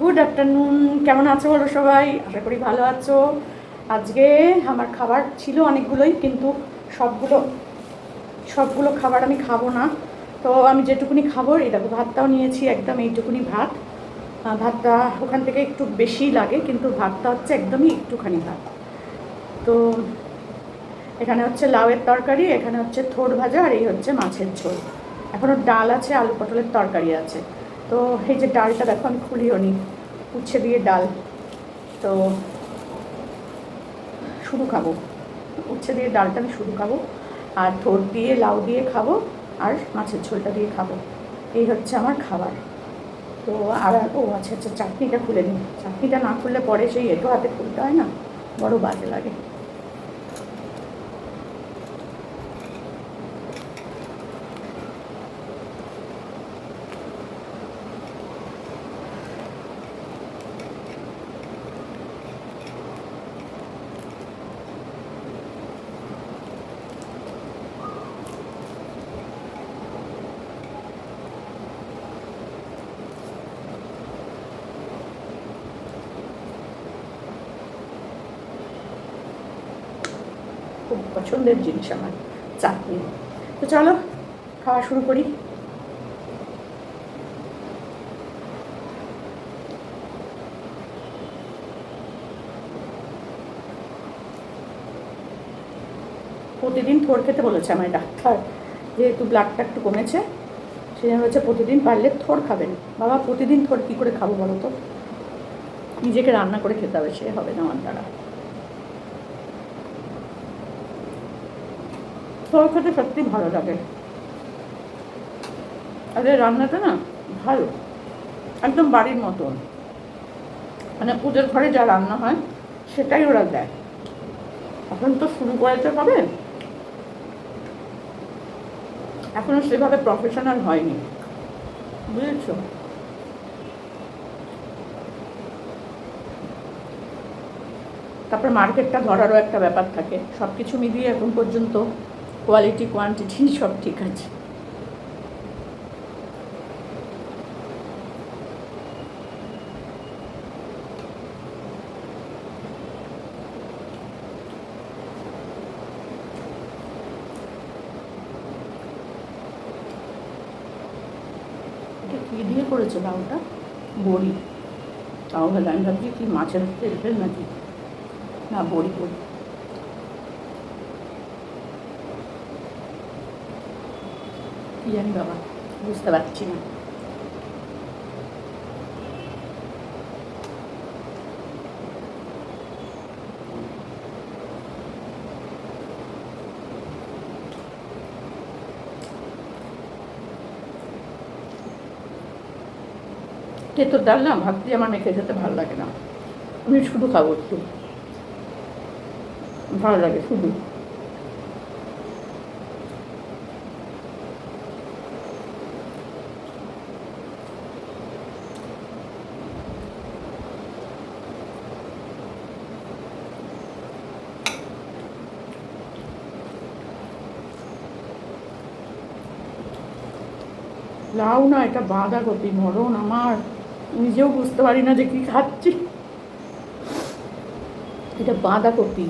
Good afternoon কেমন আছো বলো সবাই? আশা করি ভালো আছো। আজকে আমার খাবার ছিল অনেকগুলোই, কিন্তু সবগুলো সবগুলো খাবার আমি খাব না। তো আমি যেটুকুনি খাব দেখো, ভাতটাও নিয়েছি, একদম এইটুকুনি ভাত। ভাতটা ওখান থেকে একটু বেশি লাগে, কিন্তু ভাতটা হচ্ছে একদমই একটুখানি ভাত। তো এখানে হচ্ছে লাউয়ের তরকারি, এখানে হচ্ছে থোড় ভাজা, আর এই হচ্ছে মাছের ঝোল। এখনও ডাল আছে, আলু পটলের তরকারি আছে। তো এই যে ডালটা দেখো, আমি খুলিও নি। উচ্ছে দিয়ে ডাল। তো শুধু খাব। উচ্ছে দিয়ে ডালটা আমি শুধু খাব। আর থোড় দিয়ে লাউ দিয়ে খাব আর মাছের ঝোলটা দিয়ে খাব। এই হচ্ছে আমার খাবার। তো আর ও আচ্ছা আচ্ছা চাটনিটা খুলে নিই চাটনিটা না খুললে পরে সেই এটো হাতে খুলতে হয় না? বড় বাজে লাগে খুব পছন্দের জিনিস আমার, চাটনি। তো চলো, খাওয়া শুরু করি। প্রতিদিন থোর খেতে বলেছে আমার ডাক্তার যেহেতু ব্লাডটা একটু কমেছে। সেই জন্য হচ্ছে প্রতিদিন পারলে থোর খাবেন। বাবা, প্রতিদিন থোর কী করে খাব বলো তো? নিজেকে রান্না করে খেতে হবে, সে হবে না আমার দ্বারা। থোর খেতে সত্যি ভালো লাগে। আর এই রান্নাটা না ভালো, একদম বাড়ির মতন। মানে পুজোর ঘরে যা রান্না হয়, সেটাই ওরা দেয়। এখন তো শুরু করাতে হবে এখনও সেভাবে প্রফেশনাল হয়নি। বুঝেছ? তারপর মার্কেটটা ধরারও একটা ব্যাপার থাকে। সব কিছু মিলিয়ে এখন পর্যন্ত কোয়ালিটি কোয়ান্টিটি সব ঠিক আছে। কী দিয়ে করেছে লাউটা বড়ি। তাও ভালো আমি ভাবছি কি মাছের তেল নাকি? না, বড়ি বড়ি কি জানি বাবা, বুঝতে পারছি না। তেঁতোর ডাল না ভাত দিয়ে আমার মেখে খেতে ভালো লাগে না। আমি শুধু খাব একটু। ভালো লাগে শুধু। লাউ না, এটা বাঁধাকপি মরণ আমার। নিজেও বুঝতে পারি না যে কি খাচ্ছি। এটা বাঁধাকপি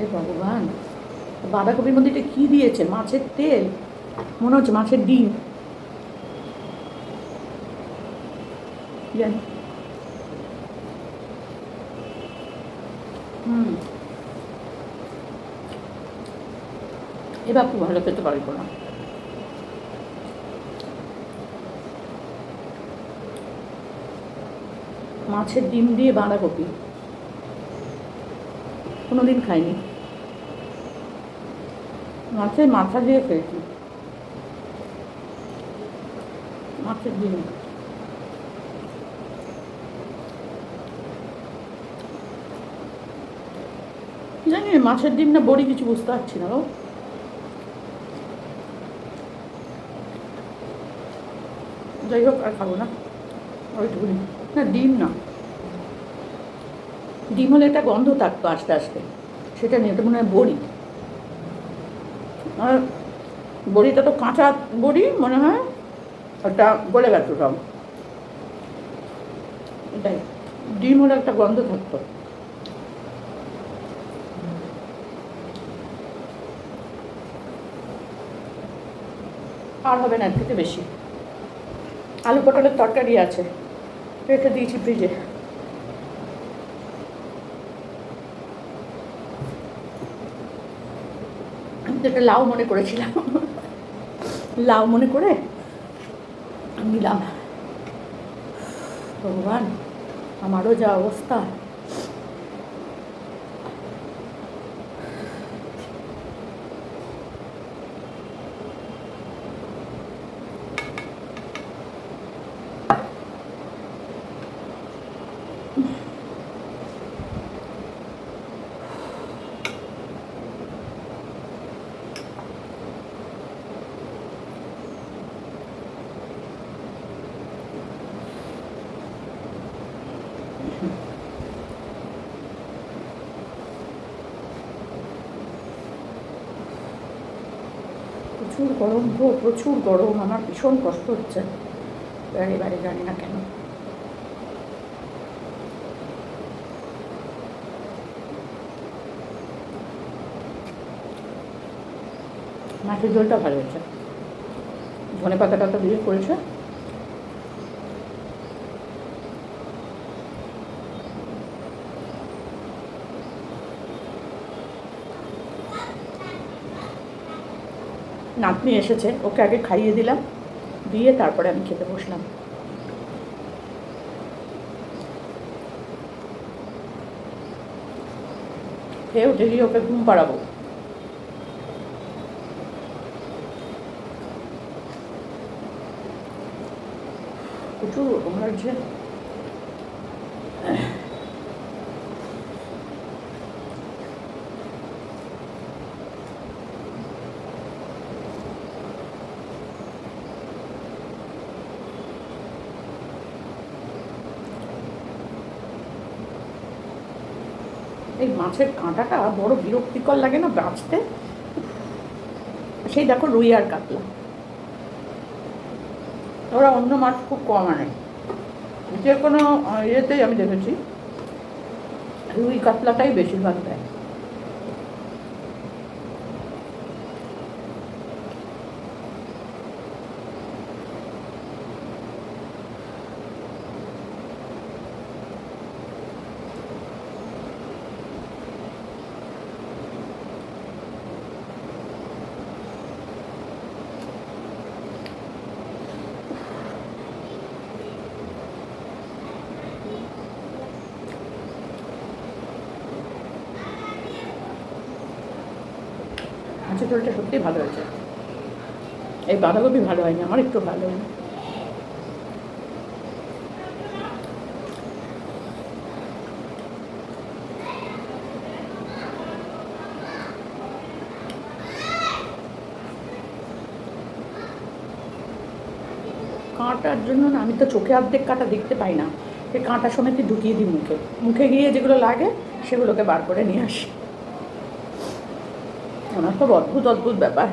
এ ভগবান বাঁধাকপির মধ্যে এটা কী দিয়েছে? মাছের তেল? মনে হচ্ছে মাছের ডিম। হুম। এবার খুব ভালো খেতে পারব না মাছের ডিম দিয়ে বাঁধাকপি। কোনোদিন খাইনি। মাছের মাথা দিয়ে খেয়েছি। মাছের ডিম। জানি, মাছের ডিম না বড়ি কিছু বুঝতে পারছি না যাই হোক, আর খাব না। ওইটুকুনি না, ডিম না। ডিম হলে একটা গন্ধ থাকতো আস্তে আস্তে। সেটা নিয়ে মনে হয় বড়ি। আর বড়িটা তো কাঁচা বড়ি, মনে হয় ওটা গলে গেছে সব। এটাই। ডিম হলে একটা গন্ধ থাকতো। আর হবে না এর থেকে বেশি। আলু পটলের তরকারি আছে। রেখে দিয়েছি ফ্রিজে আমি লাউ মনে করেছিলাম। লাউ মনে করে নিলাম ভগবান, আমারও যা অবস্থা। প্রচুর গরম গো প্রচুর গরম, আমার ভীষণ কষ্ট হচ্ছে। এবারে জানি না কেন। মাছের ঝোলটা ভালো হয়েছে। ধনে পাতাটা তো দিয়ে করেছে। নাতনি এসেছে, ওকে আগে খাইয়ে দিলাম, দিয়ে তারপরে আমি খেতে বসলাম। খেয়ে উঠে গিয়ে ওকে ঘুম পাড়াবো। প্রচুর গরম লাগছে এই মাছের কাঁটাটা বড় বিরক্তিকর লাগে না বাঁচতে? সেই দেখো রুই আর কাতলা। ওরা অন্য মাছ খুব কম আনে। যে কোনো ইয়েতেই আমি দেখেছি। রুই কাতলাটাই বেশিরভাগ দেয়। ঝোলটা সত্যিই ভালো হয়েছে। এই বাঁধাকপি ভালো হয়নি, আমার একটু ভালো হয়নি। কাঁটার জন্য না, আমি তো চোখে অর্ধেক কাঁটা দেখতে পাই না। সেই কাঁটা সমেত ঢুকিয়ে দিই মুখে? মুখে গিয়ে যেগুলো লাগে, সেগুলোকে বার করে নিয়ে আসি। আমার সব অদ্ভুত অদ্ভুত ব্যাপার।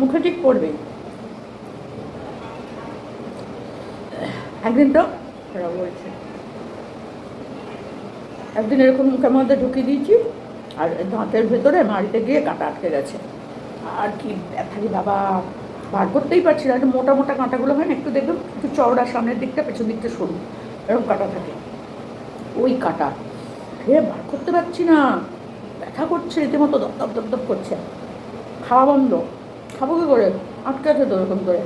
মুখে ঠিক পড়বে। একদিন তো বলছে একদিন এরকম মুখের মধ্যে ঢুকিয়ে দিয়েছি, আর দাঁতের ভেতরে মাড়িতে গিয়ে কাঁটা আটকে গেছে। আর কি ব্যথারি বাবা। বার করতেই পারছি না। একটু মোটা মোটা কাঁটাগুলো হয় না, একটু দেখবেন একটু চওড়া সামনের দিকটা, পেছন দিকটা সরু, এরকম কাঁটা থাকে। ওই কাঁটা। খেয়ে বার করতে পারছি না। ব্যথা করছে, রীতিমতো দপ দপ দপ দপ করছে। খাওয়া বন্ধ। খাব কি করে? আটকে আছে তো ওরকম করে।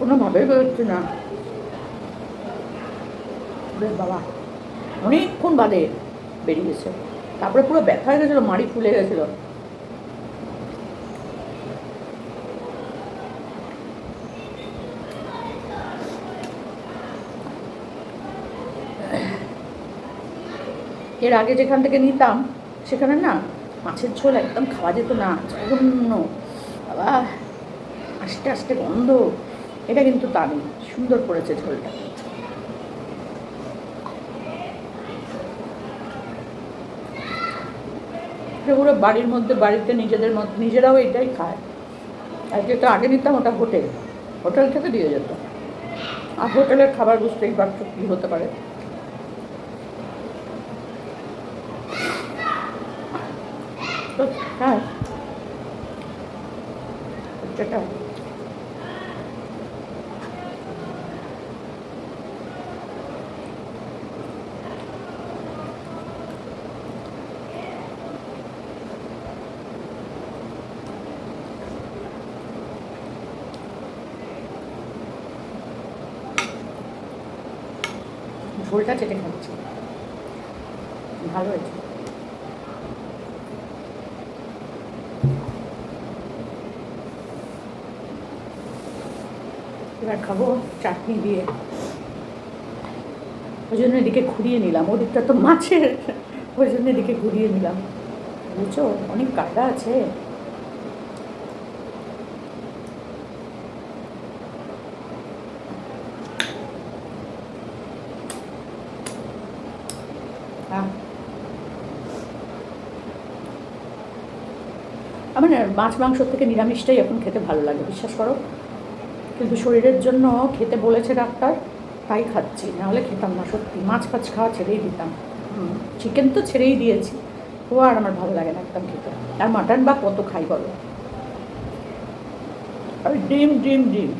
কোনোভাবেই বেরোচ্ছে না। বাবা। অনেকক্ষণ বাদে বেরিয়েছে তারপরে পুরো ব্যথা হয়ে গেছিল, মাড়ি ফুলে গেছিল। এর আগে যেখান থেকে নিতাম, সেখানে না মাছের ঝোল একদম খাওয়া যেত না জঘন্য বাবা, আস্তে আস্তে গন্ধ। এটা কিন্তু তা নেই সুন্দর করেছে ঝোলটা। সেগুলো বাড়ির মধ্যে, বাড়িতে নিজেদের মধ্যে নিজেরাও এটাই খায়। আর যেটা আগে নিতাম, ওটা হোটেল। হোটেল থেকে দিয়ে যেত। আর হোটেলের খাবার বুঝতেই পারছ কী হতে পারে। তো হ্যাঁ যেটা ঝোলটা চেটে খাচ্ছি ভালো হয়েছে এবার খাব চাটনি দিয়ে। ওই জন্য এদিকে ঘুরিয়ে নিলাম। ওদিকটা তো মাছের। ওই জন্য এদিকে ঘুরিয়ে নিলাম। বুঝছ? অনেক কাটা আছে। আমার মাছ মাংস থেকে নিরামিষটাই এখন খেতে ভালো লাগে। বিশ্বাস করো? কিন্তু শরীরের জন্য খেতে বলেছে ডাক্তার, তাই খাচ্ছি। নাহলে খেতাম না, সত্যি। মাছ ফাছ খাওয়া ছেড়েই দিতাম। চিকেন তো ছেড়েই দিয়েছি। ও আর আমার ভালো লাগে না একদম খেতে। আর মাটন বা কত খাই বলো? আর ডিম ডিম ডিম।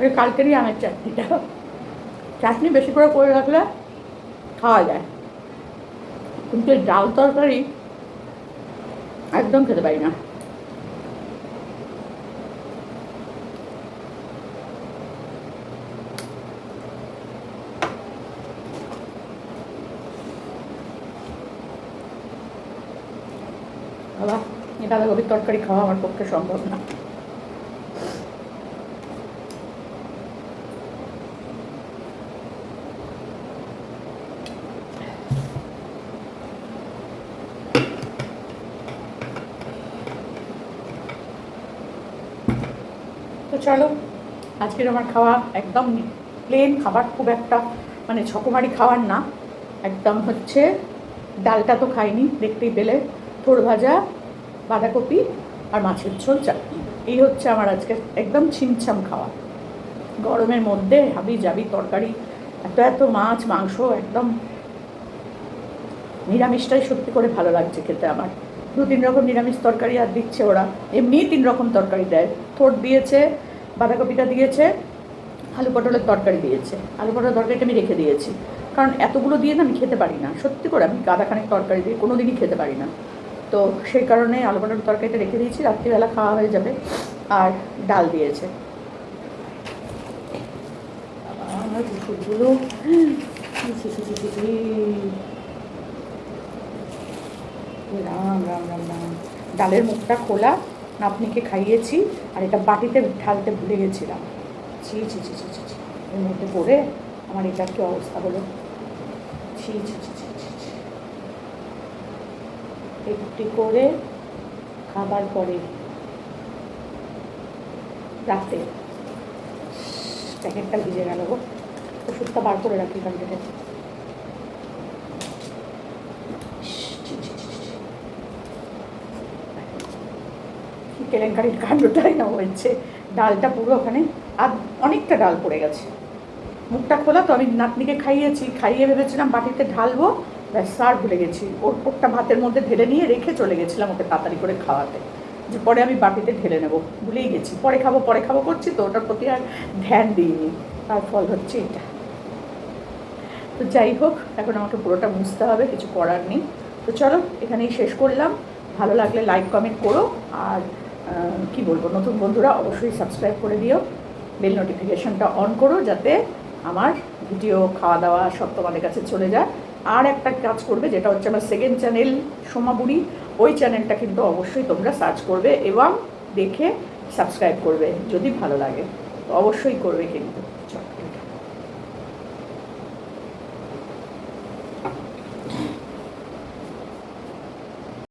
ওই কালকেরই আমের চাটনিটা। চাটনি বেশি করে করে রাখলে খাওয়া যায়। কিন্তু ডাল তরকারি একদম খেতে পারি না। বাবা বাঁধাকপির তরকারি খাওয়া আমার পক্ষে সম্ভব না। চলো। আজকের আমার খাওয়া একদম প্লেন খাবার, খুব একটা মানে ছকমারি খাবার না। একদম হচ্ছে ডালটা তো খাইনি, দেখতেই পেলে। থোর ভাজা, বাঁধাকপি আর মাছের ঝোল চাটনি। এই হচ্ছে আমার আজকে একদম ছিমছাম খাওয়া। গরমের মধ্যে হাবি যাবি তরকারি, এত এত মাছ, মাংস, একদম নিরামিষটাই সত্যি করে ভালো লাগছে খেতে আমার। দু তিন রকম নিরামিষ তরকারি আর দিচ্ছে ওরা। এমনিই তিন রকম তরকারি দেয়। থোট দিয়েছে বাঁধাকপিটা দিয়েছে, আলু পটলের তরকারি দিয়েছে। আলু পটলের তরকারিটা আমি রেখে দিয়েছি। কারণ এতগুলো দিয়ে না আমি খেতে পারি না। সত্যি করে আমি গাদাখানেক তরকারি দিয়ে কোনো দিনই খেতে পারি না। তো সেই কারণে আলু পটলের তরকারিটা রেখে দিয়েছি, রাত্রিবেলা খাওয়া হয়ে যাবে। আর ডাল দিয়েছে। আমার। রাম রাম রাম রাম। ডালের মুখটা খোলা। নাতনিকে খাইয়েছি আর এটা বাটিতে ঢালতে ভুলে গেছিলাম। ছি ছি ছি ছি ছি। এর মধ্যে পড়ে আমার এটার কি অবস্থা হলো। ছি ছি ছি ছি ছি। একটি করে খাবার পরে রাতে। প্যাকেটটা ভিজে গেল গো। ওষুধটা বার করে রাখি এখান থেকে ছি, ছি, ছি, ছি। কি কেলেঙ্কারির কাণ্ডটাই না হয়েছে। ডালটা পুরো ওখানে আর অনেকটা ডাল পড়ে গেছে। মুখটা খোলা তো আমি নাতনিকে খাইয়েছি, খাইয়ে ভেবেছিলাম বাটিতে ঢালবো, ব্যাস সার ভুলে গেছি। ওর ওরটা ভাতের মধ্যে ঢেলে নিয়ে রেখে চলে গেছিলাম ওকে তাড়াতাড়ি করে খাওয়াতে। যে পরে আমি বাটিতে ঢেলে নেব, ভুলেই গেছি। পরে খাব পরে খাব করছি তো ওটার প্রতি আর ধ্যান দিইনি। তার ফল হচ্ছে এটা। তো যাই হোক, এখন আমাকে পুরোটা বুঝতে হবে, কিছু করার নেই। তো চলো, এখানেই শেষ করলাম। ভালো লাগলে লাইক কমেন্ট করো। আর কি বলব, নতুন বন্ধুরা অবশ্যই সাবস্ক্রাইব করে দিও বেল নোটিফিকেশনটা অন করো যাতে আমার ভিডিও খাওয়া দাওয়া সব তোমাদের কাছে চলে যায়। আর একটা কাজ করবে, যেটা হচ্ছে আমার সেকেন্ড চ্যানেল সোমাবুড়ি ওই চ্যানেলটা কিন্তু অবশ্যই তোমরা সার্চ করবে এবং দেখে সাবস্ক্রাইব করবে, যদি ভালো লাগে। অবশ্যই করবে কিন্তু।